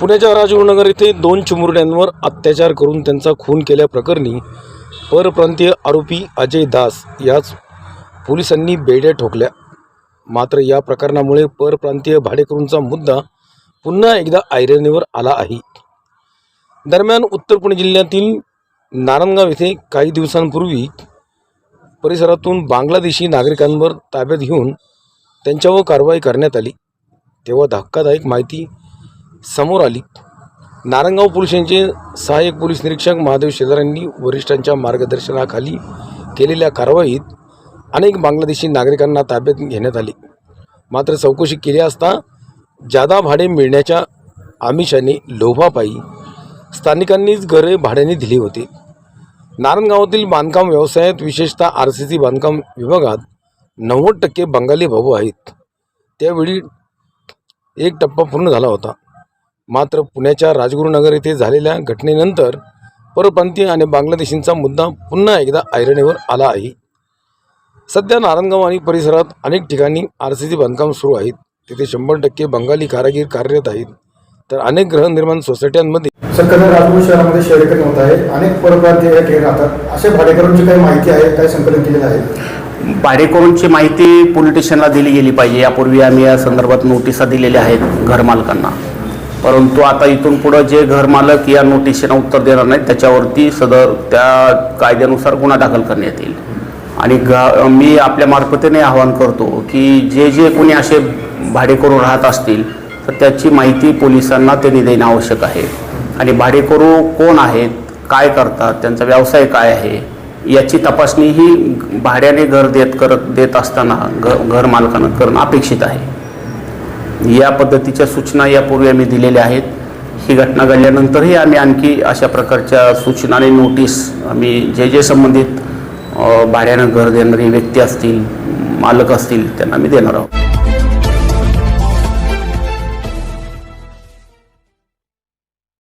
पुण्याच्या राजगुरुनगर येथे दोन चिमुरड्यांवर अत्याचार करून त्यांचा खून केल्याप्रकरणी परप्रांतीय आरोपी अजय दास याच पोलिसांनी बेड्या ठोकल्या. मात्र या प्रकरणामुळे परप्रांतीय भाडेकरूंचा मुद्दा पुन्हा एकदा ऐरणीवर आला आहे. दरम्यान उत्तर पुणे जिल्ह्यातील नारायणगाव येथे काही दिवसांपूर्वी परिसरातून बांगलादेशी नागरिकांवर ताब्यात घेऊन त्यांच्यावर कारवाई करण्यात आली. तेव्हा धक्कादायक माहिती समोर आली. नारायणगाव पोलिसांचे सहाय्यक पोलीस निरीक्षक महादेव शेजारांनी वरिष्ठांच्या मार्गदर्शनाखाली केलेल्या कारवाईत अनेक बांगलादेशी नागरिकांना ताब्यात घेण्यात आले. मात्र चौकशी केली असता जादा भाडे मिळण्याच्या आमिषाने लोभापायी स्थानिकांनीच घरे भाड्याने दिली होती. नारायणगावातील बांधकाम व्यवसायात विशेषतः आर सी सी बांधकाम विभागात नव्वद टक्के बंगाली भाऊ आहेत. त्यावेळी एक टप्पा पूर्ण झाला होता. मात्र पुण्याच्या राजगुरुनगर येथे झालेल्या घटनेनंतर परप्रांतीय आणि बांगलादेशींचा मुद्दा पुन्हा एकदा ऐरणीवर आला आहे. सध्या नारायणगाव आणि परिसरात अनेक ठिकाणी आर सी सी बांधकाम सुरू आहेत. तिथे शंभर टक्के बंगाली कारागीर कार्यरत आहेत. तर अनेक गृहनिर्माण सोसायट्यांमध्ये कधी राजपूर शहरामध्ये शहरीकरण होत आहे अनेक परप्रांतीय या ठिकाणी राहतात. अशा भाडेकरूंची काही माहिती आहे काय संकलन केलेलं आहे? भाडेकरूंची माहिती पोलीस स्टेशनला दिली गेली पाहिजे. यापूर्वी आम्ही या संदर्भात नोटिसा दिलेल्या आहेत घरमालकांना परंतु आता इथून पुढं जे घरमालक या नोटिशीला उत्तर देणार नाहीत त्याच्यावरती सदर त्या कायद्यानुसार गुन्हा दाखल करण्यात येईल. आणि ग मी आपल्या मार्फतीने आवाहन करतो की जे जे कोणी असे भाडेकरू राहत असतील तर त्याची माहिती पोलिसांना त्यांनी देणं आवश्यक आहे. आणि भाडेकरू कोण आहेत काय करतात त्यांचा व्यवसाय काय आहे याची तपासणी ही भाड्याने घर देत करत देत असताना घ घर मालकानं करणं अपेक्षित आहे. या पद्धतीच्या सूचना यापूर्वी आम्ही दिलेल्या आहेत. ही घटना घडल्यानंतरही आम्ही आणखी अशा प्रकारच्या सूचना आणि नोटीस आम्ही जे जे संबंधित भाड्यानं घर देणारी व्यक्ती असतील मालक असतील त्यांना आम्ही देणार आहोत.